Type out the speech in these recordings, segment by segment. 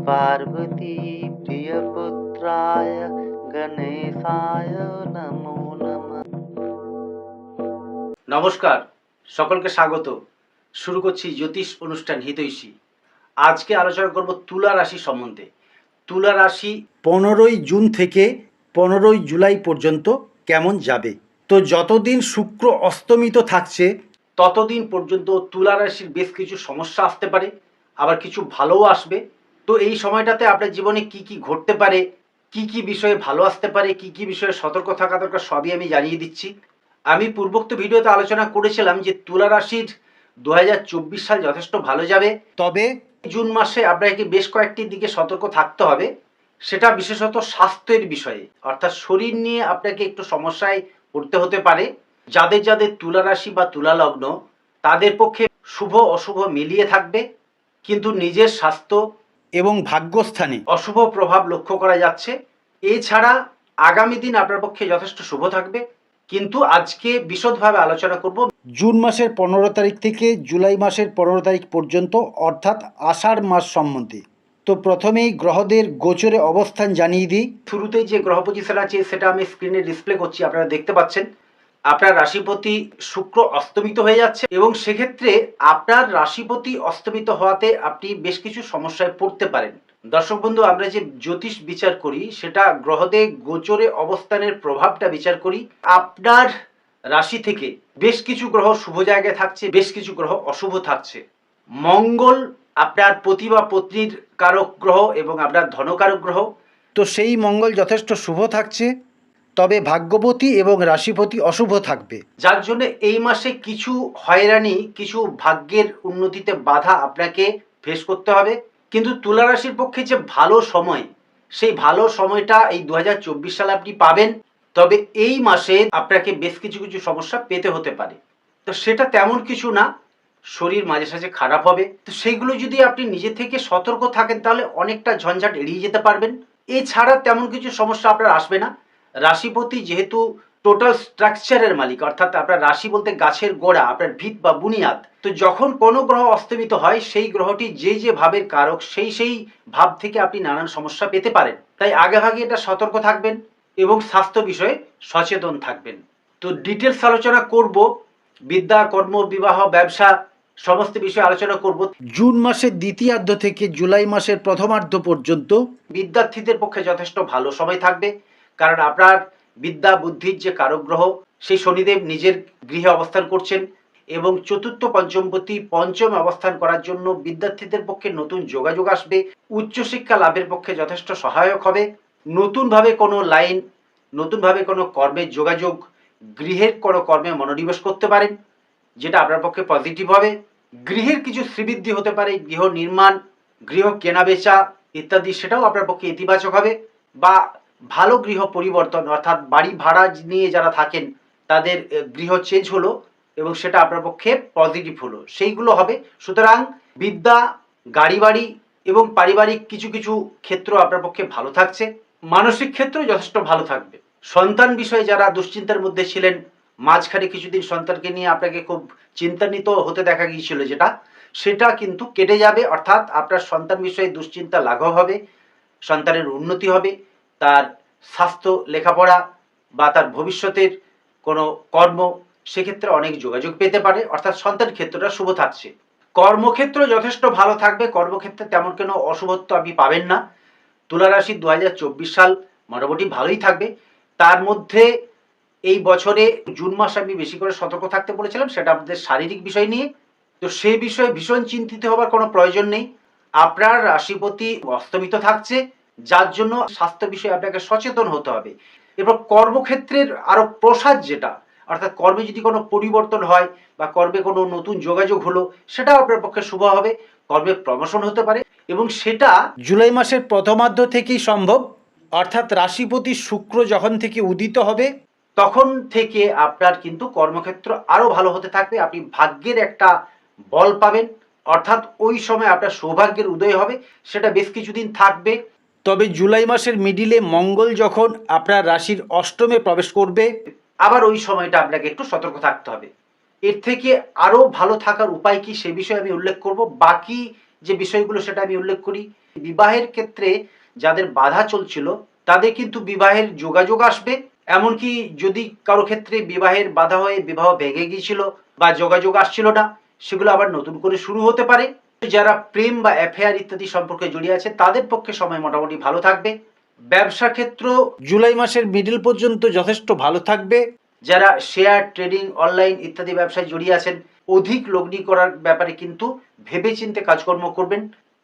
पार्वती प्रियपुत्राय गणेशाय नमो नमः নমস্কার সকলকে স্বাগত শুরু করছি জ্যোতিষ অনুষ্ঠান হিতৈষী আজকে আলোচনা করব তুলা রাশি সম্বন্ধে তুলা রাশি পনেরোই জুন থেকে পনেরোই জুলাই পর্যন্ত কেমন যাবে তো যতদিন শুক্র অস্তমিত থাকছে ততদিন পর্যন্ত তুলা রাশির বেশ কিছু সমস্যা আসতে পারে আবার কিছু ভালোও আসবে তো এই সময়টাতে আপনার জীবনে কি কি ঘটতে পারে? কি কি বিষয়ে ভালো আসতে পারে? কি কি বিষয়ে সতর্ক থাকা দরকার সবই আমি জানিয়ে দিচ্ছি। আমি পূর্বোক্ত ভিডিওতে আলোচনা করেছিলাম যে তুলা রাশির দু সাল যথেষ্ট ভালো যাবে। তবে জুন মাসে আপনাকে বেশ কয়েকটি দিকে সতর্ক থাকতে হবে। সেটা বিশেষত স্বাস্থ্যের বিষয়ে। অর্থাৎ শরীর নিয়ে আপনাকে একটু সমস্যায় পড়তে হতে পারে। যাদের যাদের তুলা রাশি বা তুলা লগ্ন, তাদের পক্ষে শুভ অশুভ মিলিয়ে থাকবে। কিন্তু নিজের স্বাস্থ্য এবং ভাগ্যস্থানে। অশুভ প্রভাব লক্ষ্য করা যাচ্ছে। এছাড়া আগামী দিন আপনার পক্ষে যথেষ্ট শুভ থাকবে। কিন্তু আজকে বিশদভাবে আলোচনা করব। জুন মাসের পনেরো তারিখ থেকে জুলাই মাসের পনেরো তারিখ পর্যন্ত অর্থাৎ আষাঢ় মাস সম্বন্ধে। তো প্রথমেই গ্রহদের গোচরে অবস্থান জানিয়ে দিই। শুরুতেই যে গ্রহ পজিশন আছে সেটা আমি স্ক্রিনে ডিসপ্লে করছি আপনারা দেখতে পাচ্ছেন। আপনার রাশিপতি শুক্র অস্তমিত হয়ে যাচ্ছে এবং সেক্ষেত্রে আপনার রাশিপতি অস্তমিত হওয়াতে আপনি বেশ কিছু সমস্যায় পড়তে পারেন। দর্শক বন্ধু, আমরা যে জ্যোতিষ বিচার করি, সেটা গ্রহদের গোচরে অবস্থানের প্রভাবটা বিচার করি। আপনার রাশি থেকে বেশ কিছু গ্রহ শুভ জায়গায় থাকছে, বেশ কিছু গ্রহ অশুভ থাকছে। মঙ্গল আপনার পতি বা পত্নীর কারক গ্রহ এবং আপনার ধনকারক গ্রহ। তো সেই মঙ্গল যথেষ্ট শুভ থাকছে। তবে ভাগ্যবতী এবং রাশিপতি অশুভ থাকবে। যার জন্য এই মাসে কিছু হয়রানি, কিছু ভাগ্যের উন্নতিতে বাধা আপনাকে ফেস করতে হবে। কিন্তু তুলা রাশির পক্ষে যে ভালো সময়, সেই ভালো সময়টা এই দু সালে আপনি পাবেন। তবে এই মাসে আপনাকে বেশ কিছু কিছু সমস্যা পেতে হতে পারে। তো সেটা তেমন কিছু না, শরীর মাঝে সাঝে খারাপ হবে। তো সেইগুলো যদি আপনি নিজে থেকে সতর্ক থাকেন, তাহলে অনেকটা ঝঞ্ঝাট এড়িয়ে যেতে পারবেন। এছাড়া তেমন কিছু সমস্যা আপনার আসবে না। রাশিপতি যেহেতু টোটাল স্ট্রাকচারের মালিক অর্থাৎ আপনার রাশি বলতে গাছের গোড়া আপনার ভিত বা বুনিয়াদ তো যখন কোনো গ্রহ অস্তমিত হয় সেই গ্রহটি যে যে ভাবের কারক সেই সেই ভাব থেকে আপনি নানান সমস্যা পেতে পারেন। তাই আগেভাগে এটা সতর্ক থাকবেন এবং স্বাস্থ্য বিষয়ে সচেতন থাকবেন। তো ডিটেলস আলোচনা করব বিদ্যা কর্ম বিবাহ ব্যবসা সমস্ত বিষয়ে আলোচনা করব। জুন মাসের দ্বিতীয়ার্ধ থেকে জুলাই মাসের প্রথমার্ধ পর্যন্ত বিদ্যার্থীদের পক্ষে যথেষ্ট ভালো সময় থাকবে। কারণ আপনার বিদ্যা, বুদ্ধির যে কারক গ্রহ সেই শনিদেব নিজের গৃহে অবস্থান করছেন এবং চতুর্থ, পঞ্চমপতি, পঞ্চম অবস্থান করার জন্য বিদ্যার্থীদের পক্ষে নতুন যোগাযোগ আসবে। উচ্চশিক্ষা লাভের পক্ষে যথেষ্ট সহায়ক হবে। নতুনভাবে কোনো লাইন, নতুনভাবে কোনো কর্মের যোগাযোগ, গৃহের কোনো কর্মে মনোনিবেশ করতে পারেন, যেটা আপনার পক্ষে পজিটিভ হবে। গৃহের কিছু শ্রীবৃদ্ধি হতে পারে, গৃহ নির্মাণ, গৃহ কেনাবেচা ইত্যাদি, সেটাও আপনার পক্ষে ইতিবাচক হবে বা ভালো গৃহ পরিবর্তন, অর্থাৎ বাড়ি ভাড়া নিয়ে যারা থাকেন, তাদের গৃহ চেঞ্জ হলো এবং সেটা আপনার পক্ষে পজিটিভ হলো। সেইগুলো হবে। সুতরাং বিদ্যা গাড়ি বাড়ি এবং পারিবারিক কিছু কিছু ক্ষেত্র আপনার পক্ষে ভালো থাকছে। মানসিক ক্ষেত্র যথেষ্ট ভালো থাকবে। সন্তান বিষয়ে যারা দুশ্চিন্তার মধ্যে ছিলেন, মাঝখানে কিছুদিন সন্তানকে নিয়ে আপনাকে খুব চিন্তান্বিত হতে দেখা গিয়েছিল যেটা, সেটা কিন্তু কেটে যাবে। অর্থাৎ আপনার সন্তান বিষয়ে দুশ্চিন্তা লাঘব হবে, সন্তানের উন্নতি হবে। তার স্বাস্থ্য, লেখাপড়া বা তার ভবিষ্যতের কোনো কর্ম, সেক্ষেত্রে অনেক যোগাযোগ পেতে পারে। অর্থাৎ সন্তান ক্ষেত্রটা শুভ থাকছে। কর্মক্ষেত্র যথেষ্ট ভালো থাকবে। কর্মক্ষেত্রে তেমন কোনো অশুভত্ব আপনি পাবেন না। তুলা রাশি দু হাজার চব্বিশ সাল মোটামুটি ভালোই থাকবে। তার মধ্যে এই বছরে জুন মাস আমি বেশি করে সতর্ক থাকতে বলেছিলাম, সেটা আপনাদের শারীরিক বিষয় নিয়ে। তো সে বিষয়ে ভীষণ চিন্তিত হবার কোনো প্রয়োজন নেই। আপনার রাশিপতি অস্তমিত থাকছে। যার জন্য স্বাস্থ্য বিষয়ে আপনাকে সচেতন হতে হবে। এরপর কর্মক্ষেত্রের আরও প্রসাদ যেটা, অর্থাৎ কর্মে যদি কোনো পরিবর্তন হয় বা কর্মে কোনো নতুন যোগাযোগ হলো, সেটাও আপনার পক্ষে শুভ হবে, কর্মে প্রমোশন হতে পারে এবং সেটা জুলাই মাসের প্রথমার্ধ থেকেই সম্ভব, অর্থাৎ রাশিপতি শুক্র যখন থেকে উদিত হবে, তখন থেকে আপনার কিন্তু কর্মক্ষেত্র আরও ভালো হতে থাকবে, আপনি ভাগ্যের একটা বল পাবেন, অর্থাৎ ওই সময় আপনার সৌভাগ্যের উদয় হবে, সেটা বেশ কিছুদিন থাকবে। তবে জুলাই মাসের মিডিলে মঙ্গল যখন আপনার রাশির অষ্টমে প্রবেশ করবে, আবার ওই সময়টা আপনাকে একটু সতর্ক থাকতে হবে। এর থেকে আরও ভালো থাকার উপায় কি সে বিষয়ে আমি উল্লেখ করব। বাকি যে বিষয়গুলো সেটা আমি উল্লেখ করি। বিবাহের ক্ষেত্রে যাদের বাধা চলছিল, তাদের কিন্তু বিবাহের যোগাযোগ আসবে। এমনকি যদি কারও ক্ষেত্রে বিবাহের বাধা হয়ে বিবাহ ভেঙে গিয়েছিল বা যোগাযোগ আসছিল না, সেগুলো আবার নতুন করে শুরু হতে পারে। যারা প্রেম বা অ্যাফেয়ার ইত্যাদি সম্পর্কে জড়িয়ে আছে তাদের পক্ষে সময় মোটামুটি ভালো থাকবে। ব্যবসা ক্ষেত্র জুলাই মাসের মিডিল পর্যন্ত যথেষ্ট ভালো থাকবে। যারা শেয়ার ট্রেডিং অনলাইন ইত্যাদি ব্যবসায় জড়িয়ে আছেন, অধিক লগ্নি করার ব্যাপারে কিন্তু ভেবেচিন্তে কাজকর্ম করবেন।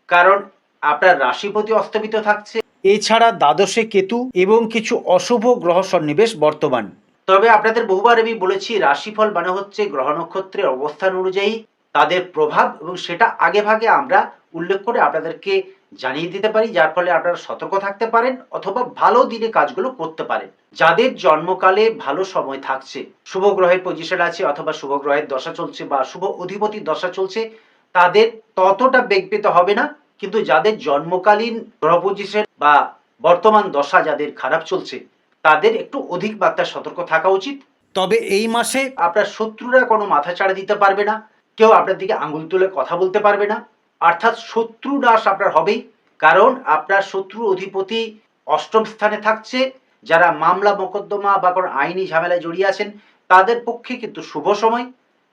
কারণ আপনার রাশিপতি অস্তমিত থাকছে। এছাড়া দ্বাদশে কেতু এবং কিছু অশুভ গ্রহ সন্নিবেশ বর্তমান। তবে আপনাদের বহুবার আমি বলেছি, রাশিফল মানে হচ্ছে গ্রহ নক্ষত্রের অবস্থান অনুযায়ী তাদের প্রভাব এবং সেটা আগে ভাগে আমরা উল্লেখ করে আপনাদেরকে জানিয়ে দিতে পারি যার ফলে আপনারা সতর্ক থাকতে পারেন অথবা ভালো দিনে কাজগুলো করতে পারেন। যাদের জন্মকালে ভালো সময় থাকছে শুভ গ্রহের পজিশন আছে অথবা শুভ গ্রহের দশা চলছে বা শুভ অধিপতির দশা চলছে তাদের ততটা বেগ পেতে হবে না। কিন্তু যাদের জন্মকালীন গ্রহ পজিশন বা বর্তমান দশা যাদের খারাপ চলছে তাদের একটু অধিক মাত্রায় সতর্ক থাকা উচিত। তবে এই মাসে আপনার শত্রুরা কোনো মাথা ছাড়া দিতে পারবে না। কেউ আপনার দিকে আঙুল তুলে কথা বলতে পারবে না। অর্থাৎ শত্রু নাশ আপনার হবেই। কারণ আপনার শত্রু অধিপতি অষ্টম স্থানে থাকছে। যারা মামলা, মোকদ্দমা বা কোনো আইনি ঝামেলায় জড়িয়ে আছেন, তাদের পক্ষে কিন্তু শুভ সময়।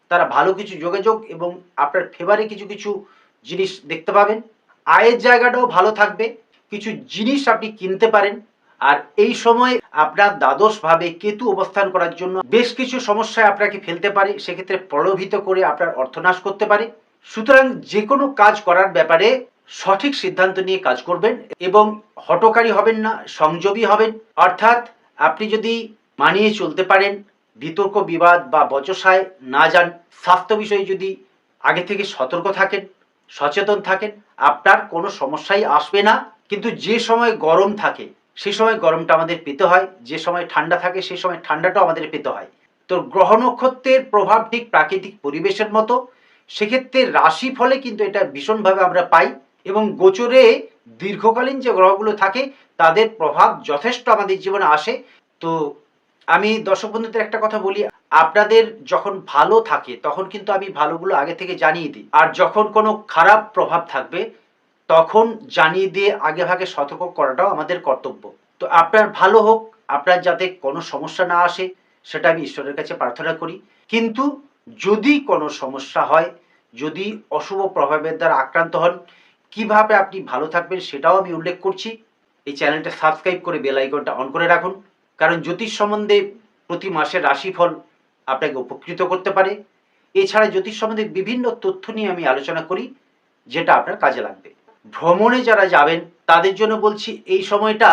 তারা ভালো কিছু যোগাযোগ এবং আপনার ফেভারে কিছু কিছু জিনিস দেখতে পাবেন। আয়ের জায়গাটাও ভালো থাকবে। কিছু জিনিস আপনি কিনতে পারেন। আর এই সময় আপনার দ্বাদশ ভাবে কেতু অবস্থান করার জন্য বেশ কিছু সমস্যায় আপনাকে ফেলতে পারে, সেক্ষেত্রে প্রলোভিত করে আপনার অর্থনাশ করতে পারে। সুতরাং যে কোনো কাজ করার ব্যাপারে সঠিক সিদ্ধান্ত নিয়ে কাজ করবেন এবং হটকারী হবেন না, সংযমী হবেন। অর্থাৎ আপনি যদি মানিয়ে চলতে পারেন, বিতর্ক, বিবাদ বা বচসায় না যান, স্বাস্থ্য বিষয়ে যদি আগে থেকে সতর্ক থাকেন, সচেতন থাকেন, আপনার কোনো সমস্যাই আসবে না। কিন্তু যে সময় গরম থাকে সে সময় গরমটা আমাদের পেতে হয়, যে সময় ঠান্ডা থাকে সে সময় ঠান্ডাটাও আমাদের পেতে হয়। তো গ্রহ নক্ষত্রের প্রভাব ঠিক প্রাকৃতিক পরিবেশের মতো, সেক্ষেত্রে রাশি ফলে কিন্তু এটা ভীষণভাবে আমরা পাই এবং গোচরে দীর্ঘকালীন যে গ্রহগুলো থাকে, তাদের প্রভাব যথেষ্ট আমাদের জীবনে আসে। তো আমি দর্শক বন্ধুদের একটা কথা বলি, আপনাদের যখন ভালো থাকে, তখন কিন্তু আমি ভালোগুলো আগে থেকে জানিয়ে দিই। আর যখন কোনো খারাপ প্রভাব থাকবে তখন জানিয়ে দিয়ে আগে ভাগে সতর্ক করাটাও আমাদের কর্তব্য। তো আপনার ভালো হোক, আপনার যাতে কোনো সমস্যা না আসে, সেটা আমি ঈশ্বরের কাছে প্রার্থনা করি। কিন্তু যদি কোনো সমস্যা হয়, যদি অশুভ প্রভাবের দ্বারা আক্রান্ত হন, কীভাবে আপনি ভালো থাকবেন সেটাও আমি উল্লেখ করছি। এই চ্যানেলটা সাবস্ক্রাইব করে বেল আইকনটা অন করে রাখুন। কারণ জ্যোতিষ সম্বন্ধে প্রতি মাসের রাশিফল আপনাকে উপকৃত করতে পারে। এছাড়া জ্যোতিষ সম্বন্ধে বিভিন্ন তথ্য নিয়ে আমি আলোচনা করি, যেটা আপনার কাজে লাগবে। ভ্রমণে যারা যাবেন, তাদের জন্য বলছি এই সময়টা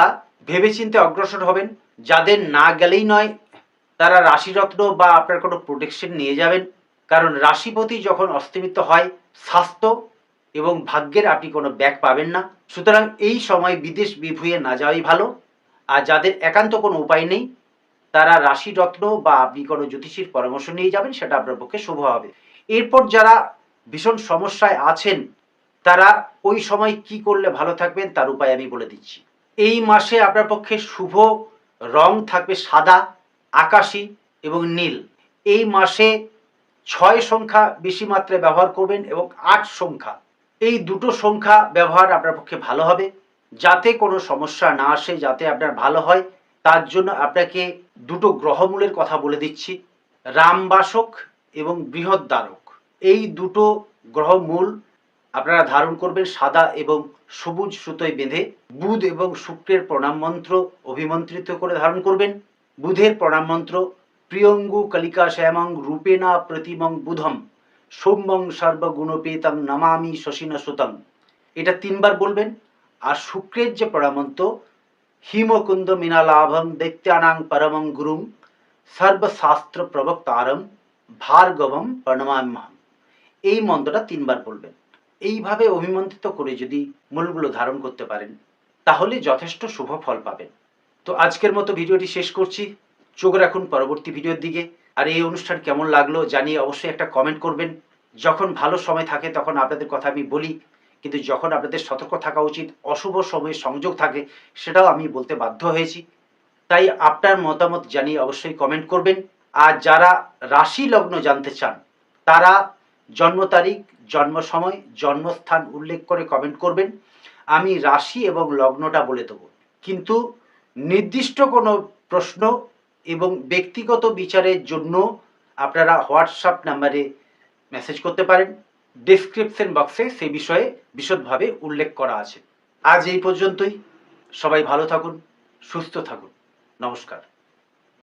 ভেবেচিন্তে অগ্রসর হবেন। যাদের না গেলেই নয়, তারা রাশিরত্ন বা আপনার কোনো প্রোটেকশন নিয়ে যাবেন। কারণ রাশিপতি যখন অস্তমিত হয়, স্বাস্থ্য এবং ভাগ্যের আপনি কোনো ব্যাগ পাবেন না। সুতরাং এই সময় বিদেশ বিভুঁয়ে না যাওয়াই ভালো। আর যাদের একান্ত কোনো উপায় নেই, তারা রাশি রত্ন বা আপনি কোনো জ্যোতিষীর পরামর্শ নিয়ে যাবেন, সেটা আপনার পক্ষে শুভ হবে। এরপর যারা ভীষণ সমস্যায় আছেন তারা ওই সময় কি করলে ভালো থাকবেন তার উপায় আমি বলে দিচ্ছি। এই মাসে আপনার পক্ষে শুভ রং থাকবে সাদা, আকাশি এবং নীল। এই মাসে ছয় সংখ্যা বেশি মাত্রায় ব্যবহার করবেন এবং আট সংখ্যা। এই দুটো সংখ্যা ব্যবহার আপনার পক্ষে ভালো হবে। যাতে কোনো সমস্যা না আসে, যাতে আপনার ভালো হয়, তার জন্য আপনাকে দুটো গ্রহমূলের কথা বলে দিচ্ছি। রামবাসক এবং বৃহদ্বারক। এই দুটো গ্রহমূল আপনারা ধারণ করবেন সাদা এবং সবুজ সুতোয় বেঁধে বুধ এবং শুক্রের প্রণাম মন্ত্র অভিমন্ত্রিত করে ধারণ করবেন। বুধের প্রণাম মন্ত্র, প্রিয়ঙ্গু কলিকা শ্যামং রূপেণা প্রতিমং বুধম, সৌম্যং সর্বগুণপেতং নমামি শশিন সুতং। এটা তিনবার বলবেন। আর শুক্রের যে প্রণামন্ত হিমকুন্দ মিনালাভং দৈত্যানাং পরমং গুরুং সর্বশাস্ত্র প্রবক্তারম ভার্গবম প্রণমাম্যহম এই মন্ত্রটা তিনবার বলবেন। এইভাবে অভিমন্ত্রিত করে যদি মূলগুলো ধারণ করতে পারেন, তাহলে যথেষ্ট শুভ ফল পাবেন। তো আজকের মতো ভিডিওটি শেষ করছি। চোখ রাখুন পরবর্তী ভিডিওর দিকে। আর এই অনুষ্ঠান কেমন লাগল জানিয়ে অবশ্যই একটা কমেন্ট করবেন। যখন ভালো সময় থাকে তখন আপনাদের কথা আমি বলি, কিন্তু যখন আপনাদের সতর্ক থাকা উচিত, অশুভ সময়ে সংযোগ থাকে, সেটাও আমি বলতে বাধ্য হয়েছি। তাই আপনার মতামত জানিয়ে অবশ্যই কমেন্ট করবেন। আর যারা রাশি লগ্ন জানতে চান, তারা জন্ম তারিখ, জন্ম সময়, জন্মস্থান উল্লেখ করে কমেন্ট করবেন। আমি রাশি এবং লগ্নটা বলে দেবো। কিন্তু নির্দিষ্ট কোনো প্রশ্ন এবং ব্যক্তিগত বিচারের জন্য আপনারা হোয়াটসঅ্যাপ নাম্বারে মেসেজ করতে পারেন। ডেসক্রিপশন বক্সে সেই বিষয়ে বিশদভাবে উল্লেখ করা আছে। আজ এই পর্যন্তই। সবাই ভালো থাকুন, সুস্থ থাকুন। নমস্কার।